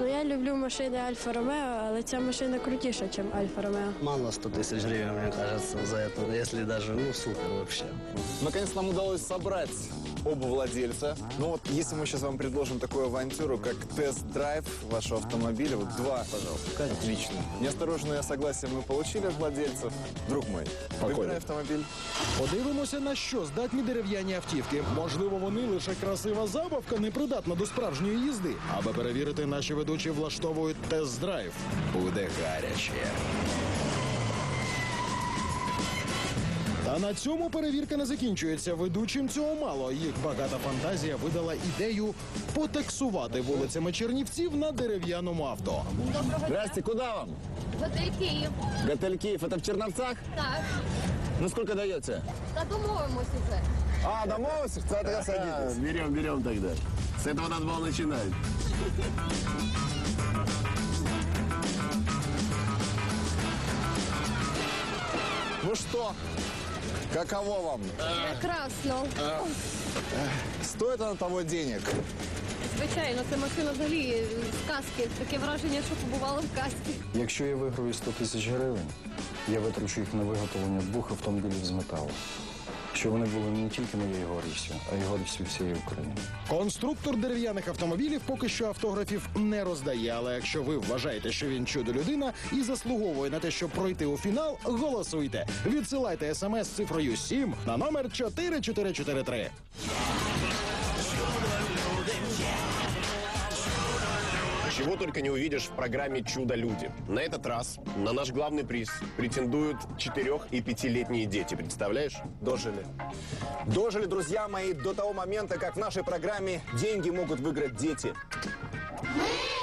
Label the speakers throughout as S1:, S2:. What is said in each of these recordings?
S1: Ну я люблю машини Альфа Ромео, але ця машина крутіша, ніж Альфа Ромео.
S2: Мало 100 тысяч гривен, мне кажется, за это, если даже, ну, супер вообще.
S3: Наконец нам удалось собрать оба владельца. Ну вот, если мы сейчас вам предложим такую авантюру, как тест-драйв вашего автомобиля, вот два, пожалуйста. Отлично. Неосторожное согласие мы получили от владельцев. Друг мой, выбирай автомобиль.
S4: Подивимося, на що здатні дерев'яні автівки. Можливо, вони лише красива забавка, непридатна до справжньої їзди. Аби перевірити, наші ведучі влаштовують тест-драйв. Буде гаряче. Та на цьому перевірка не закінчується. Ведучим цього мало. Їх багата фантазія видала ідею потаксувати вулицями Чернівців на дерев'яному авто.
S3: Здрасте, куда вам?
S5: Готель Київ.
S3: Готель Киев, это в Черновцах?
S5: Так.
S3: Ну сколько даете?
S5: Та домовимося вже.
S3: А, домовился? Тогда садитесь.
S6: Берем, берем тогда. С этого надо было начинать.
S3: Ну что, каково вам?
S5: Прекрасно.
S3: Стоит она того денег?
S5: Звичайно, це машина взагалі з казки. Таке враження, що побувала в казці.
S7: Якщо я виграю 100 тисяч гривень, я витрачу їх на виготовлення двох автомобілів з металу. Щоб вони були не тільки моєю гордістю, а й гордістю всієї України.
S4: Конструктор дерев'яних автомобілів поки що автографів не роздає. Але якщо ви вважаєте, що він чудо людина і заслуговує на те, щоб пройти у фінал, голосуйте. Відсилайте смс з цифрою 7 на номер 4443.
S6: Чего только не увидишь в программе «Чудо-люди». На этот раз на наш главный приз претендуют четырех- и пятилетние дети. Представляешь?
S3: Дожили. Дожили, друзья мои, до того момента, как в нашей программе деньги могут выиграть дети. Я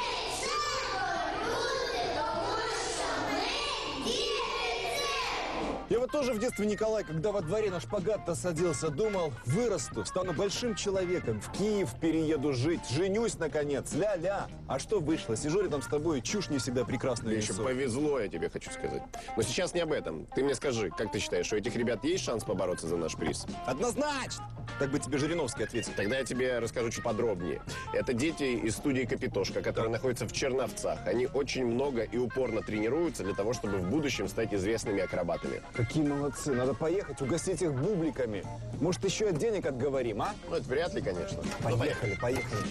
S3: вот тоже в детстве, Николай, когда во дворе на шпагат-то садился, думал, вырасту, стану большим человеком, в Киев перееду жить, женюсь, наконец, ля-ля. А что вышло? Сижу рядом с тобой, чушь не всегда прекрасную
S6: Еще повезло, я тебе хочу сказать. Но сейчас не об этом. Ты мне скажи, как ты считаешь, у этих ребят есть шанс побороться за наш приз?
S3: Однозначно! Так бы тебе Жириновский ответил.
S6: Тогда я тебе расскажу чуть подробнее. Это дети из студии «Капитошка», которая находится в Черновцах. Они очень много и упорно тренируются для того, чтобы в будущем стать известными акробатами.
S3: Какие молодцы, надо поехать, угостить их бубликами. Может, еще от денег отговорим, а?
S6: Ну, это вряд ли, конечно. Но
S3: Поехали, поехали.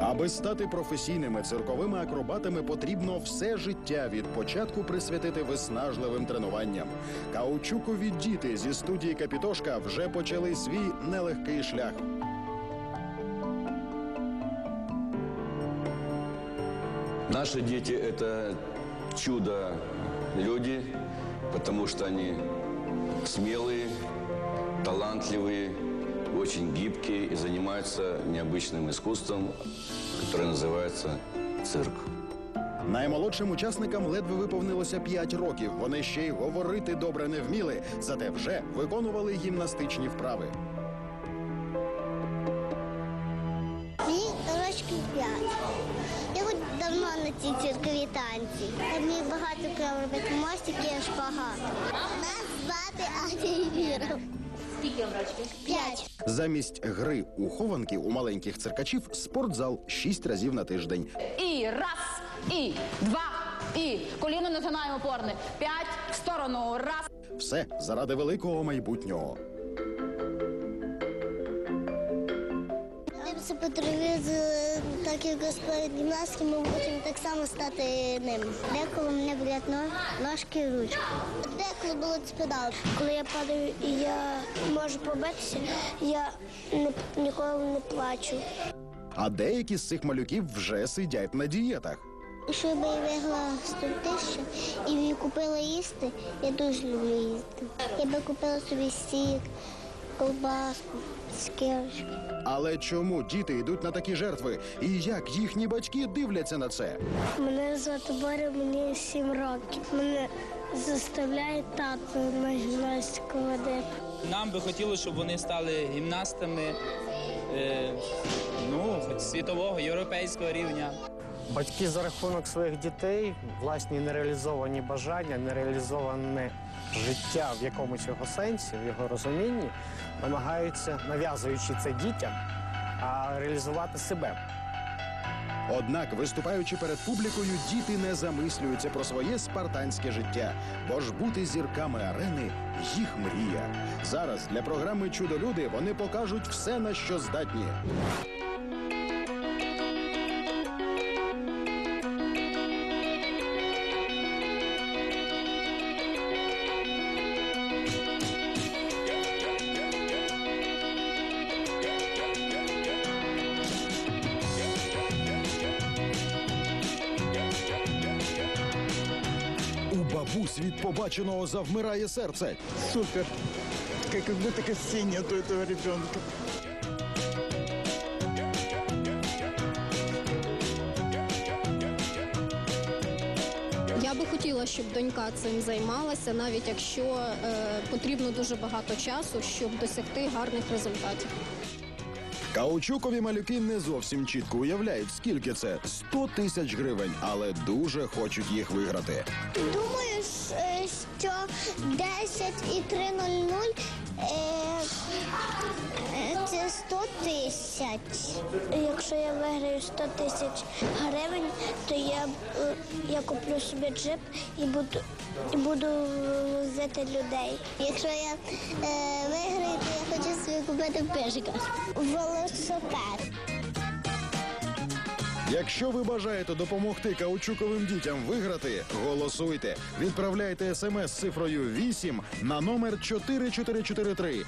S4: Аби стати професійними цирковими акробатами, потрібно все життя від початку присвятити виснажливим тренуванням. Каучукові діти зі студії Капітошка вже почали свій нелегкий шлях.
S8: Наши дети – это чудо-люди, потому что они смелые, талантливые, очень гибкие и занимаются необычным искусством, которое называется цирк.
S4: Наймолодшим учасникам ледве виповнилося 5 років. Вони ще й говорити добре не вміли, зате вже виконували гімнастичні вправи.
S9: Ці циркові танці. Я вмію багато кров робити мостики і шпагат. Нас звати Аня Віра.
S5: Скільки?
S9: П'ять.
S4: Замість гри у хованки у маленьких циркачів спортзал 6 разів на тиждень.
S10: І раз, і два, і коліно натинаємо опорне. П'ять в сторону. Раз.
S4: Все заради великого майбутнього.
S9: Дивимося по телевізору, так як розповідь гімнастики, ми хочемо так само стати ним. Деколи мене болять но- ножки і ручки. Деколи було спідал. Коли я падаю і я можу побитися, я не, ніколи не плачу.
S4: А деякі з цих малюків вже сидять на дієтах.
S9: Якщо б я виграла 100 тисяч і купила їсти, я дуже люблю їсти. Я би купила собі сік, колбаску, скирочки.
S4: Але чому діти йдуть на такі жертви? І як їхні батьки дивляться на це?
S9: Мене звати Боря, мені 7 років. Мене заставляє тато на гімнастику водити.
S11: Нам би хотілося, щоб вони стали гімнастами е, ну, світового, європейського рівня.
S2: Батьки за рахунок своїх дітей, власні нереалізовані бажання, нереалізоване життя в якомусь його сенсі, в його розумінні, намагаються, нав'язуючи це дітям, реалізувати себе.
S4: Однак, виступаючи перед публікою, діти не замислюються про своє спартанське життя, бо ж бути зірками арени їх мрія. Зараз для програми Чудо-люди вони покажуть все, на що здатні. У бабусь від побаченого завмирає серце.
S12: Супер. Как будто костей нет у этого ребенка.
S5: Я би хотіла, щоб донька цим займалася, навіть якщо е, потрібно дуже багато часу, щоб досягти гарних результатів.
S4: Каучукові малюки не зовсім чітко уявляють, скільки це 100 тисяч гривень, але дуже хочуть їх виграти.
S9: Думаю, е, що 10 і 300 е, е, це 100 тисяч. Якщо я виграю 100 тисяч гривень, то я, е, я куплю собі джип і буду, і буду возити людей. Якщо я е, виграю, то я хочу собі купити пижика. Велосипед.
S4: Якщо ви бажаєте допомогти каучуковим дітям виграти, голосуйте. Відправляйте смс цифрою 8 на номер 4443.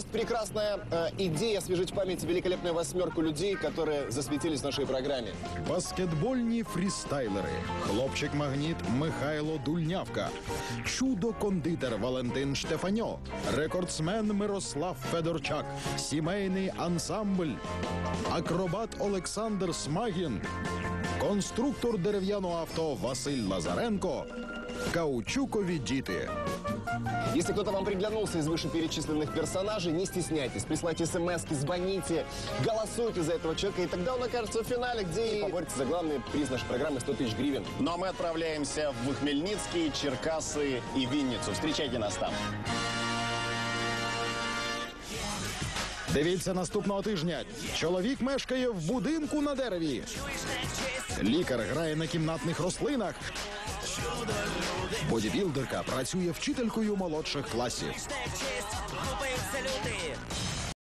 S3: Есть прекрасная э, идея освежить в великолепную восьмерку людей, которые засветились в нашей программе.
S4: Баскетбольні фрістайлери, хлопчик-магніт Михайло Дульнявка, чудо-кондитер Валентин Штефаньо, рекордсмен Мирослав Федорчак, сімейний ансамбль, акробат Олександр Смагін, конструктор дерев'яного авто Василь Лазаренко, каучукові діти.
S3: Если кто-то вам приглянулся из вышеперечисленных персонажей, не стесняйтесь, присылайте смс звоните, голосуйте за этого человека, и тогда он окажется в финале, где и поборется за главный приз нашей программы 100 тысяч гривен.
S6: Ну а мы отправляемся в Хмельницкий, Черкасы и Винницу. Встречайте нас там.
S4: Дивіться наступного тижня. Чоловік мешкає в будинку на дереві. Лікар грає на кімнатних рослинах. Бодібілдерка працює вчителькою молодших класів.